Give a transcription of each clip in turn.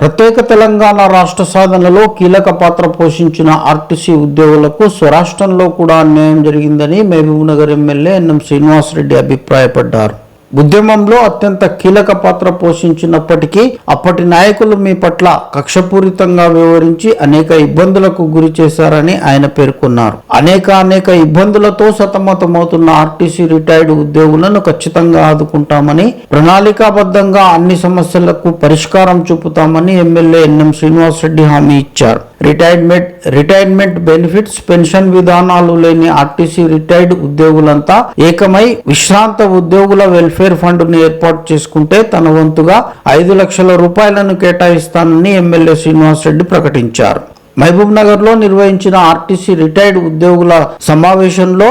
ప్రత్యేక తెలంగాణ రాష్ట్ర సాధనలో కీలక పాత్ర పోషించిన ఆర్టీసీ ఉద్యోగులకు స్వరాష్ట్రంలో కూడా అన్యాయం జరిగిందని మహబూబ్నగర్ ఎమ్మెల్యే ఎన్ఎం శ్రీనివాసరెడ్డి అభిప్రాయపడ్డారు. ఉద్యమంలో అత్యంత కీలక పాత్ర పోషించినప్పటికీ అప్పటి నాయకులు మీ పట్ల కక్షపూరితంగా వ్యవహరించి అనేక ఇబ్బందులకు గురి చేశారని ఆయన పేర్కొన్నారు. అనేక అనేక ఇబ్బందులతో సతమతమవుతున్న ఆర్టీసీ రిటైర్డ్ ఉద్యోగులను ఖచ్చితంగా ఆదుకుంటామని ప్రణాళికాబద్ధంగా అన్ని సమస్యలకు పరిష్కారం చూపుతామని ఎమ్మెల్యే ఎన్ఎం శ్రీనివాసరెడ్డి హామీ ఇచ్చారు. రిటైర్మెంట్ రిటైర్మెంట్ బెనిఫిట్స్ పెన్షన్ విధానాలు లేని ఆర్టీసీ రిటైర్డ్ ఉద్యోగులంతా ఏకమై విశ్రాంత ఉద్యోగుల వెల్ఫేర్ వెల్ఫేర్ ఫండ్ను ఏర్పాటు చేసుకుంటే తన వంతుగా ఐదు లక్షల రూపాయలను కేటాయిస్తానని ఎమ్మెల్యే శ్రీనివాసరెడ్డి ప్రకటించారు. మహబూబ్నగర్లో నిర్వహించిన ఆర్టీసీ రిటైర్డ్ ఉద్యోగుల సమావేశంలో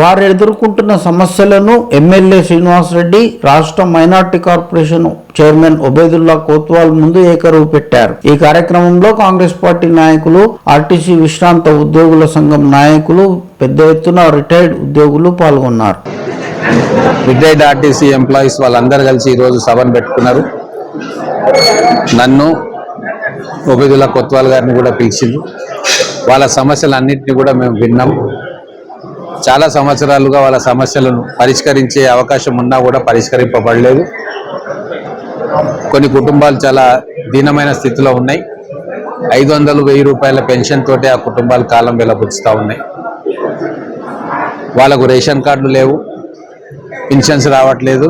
వారు ఎదుర్కొంటున్న సమస్యలను ఎమ్మెల్యే శ్రీనివాసరెడ్డి రాష్ట్ర minority corporation chairman Obedulla Kotwal ముందు ఏకరువు పెట్టారు. ఈ కార్యక్రమంలో కాంగ్రెస్ పార్టీ నాయకులు ఆర్టీసీ విశ్రాంత ఉద్యోగుల సంఘం నాయకులు పెద్ద ఎత్తున రిటైర్డ్ ఉద్యోగులు పాల్గొన్నారు. రిటైర్డ్ ఆర్టీసీ ఎంప్లాయీస్ వాళ్ళందరూ కలిసి ఈరోజు సభను పెట్టుకున్నారు. నన్ను ఒబేదుల్లా కొత్వాల్ గారిని కూడా పిలిచింది వాళ్ళ సమస్యలన్నింటినీ కూడా మేము విన్నాం. చాలా సంవత్సరాలుగా వాళ్ళ సమస్యలను పరిష్కరించే అవకాశం ఉన్నా కూడా పరిష్కరింపబడలేదు. కొన్ని కుటుంబాలు చాలా దీనమైన స్థితిలో ఉన్నాయి. ఐదు వందలు వెయ్యి రూపాయల పెన్షన్ తోటే ఆ కుటుంబాలు కాలం వెలబుచ్చుతూ ఉన్నాయి. వాళ్ళకు రేషన్ కార్డులు లేవు. పెన్షన్స్ రావట్లేదు.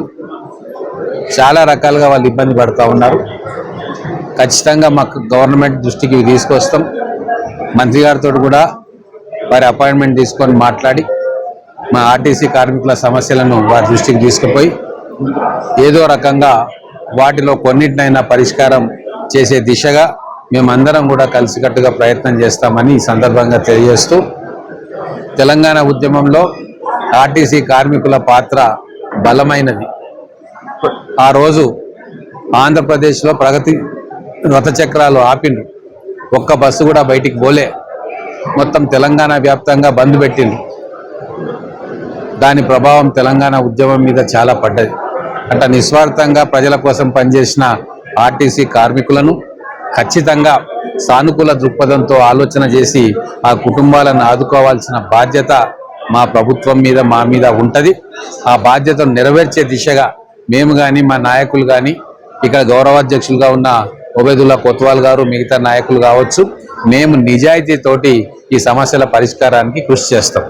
చాలా రకాలుగా వాళ్ళు ఇబ్బంది పడుతూ ఉన్నారు. ఖచ్చితంగా మాకు గవర్నమెంట్ దృష్టికి తీసుకొస్తాం. మంత్రి గారితో కూడా వారి అపాయింట్మెంట్ తీసుకొని మాట్లాడి మా ఆర్టీసీ కార్మికుల సమస్యలను వారి దృష్టికి తీసుకుపోయి ఏదో రకంగా వాటిలో కొన్నిటినైనా పరిష్కారం చేసే దిశగా మేమందరం కూడా కలిసికట్టుగా ప్రయత్నం చేస్తామని ఈ సందర్భంగా తెలియజేస్తూ తెలంగాణ ఉద్యమంలో ఆర్టీసీ కార్మికుల పాత్ర బలమైనది. ఆ రోజు ఆంధ్రప్రదేశ్లో ప్రగతి రథచక్రాలు ఆపిండ్రు. ఒక్క బస్సు కూడా బయటికి పోలే. మొత్తం తెలంగాణ వ్యాప్తంగా బంద్ పెట్టింది దాని ప్రభావం తెలంగాణ ఉద్యమం మీద చాలా పడ్డది. అంటే నిస్వార్థంగా ప్రజల కోసం పనిచేసిన ఆర్టీసీ కార్మికులను ఖచ్చితంగా సానుకూల దృక్పథంతో ఆలోచన చేసి ఆ కుటుంబాలను ఆదుకోవాల్సిన బాధ్యత మా ప్రభుత్వం మీద మా మీద ఉంటుంది. ఆ బాధ్యతను నెరవేర్చే దిశగా మేము కానీ మా నాయకులు కానీ ఇక్కడ గౌరవాధ్యక్షులుగా ఉన్న ఒబేదుల్లా కొత్వాల్ గారు మిగతా నాయకులు కావచ్చు మేము నిజాయితీతోటి ఈ సమస్యల పరిష్కారానికి కృషి చేస్తాం.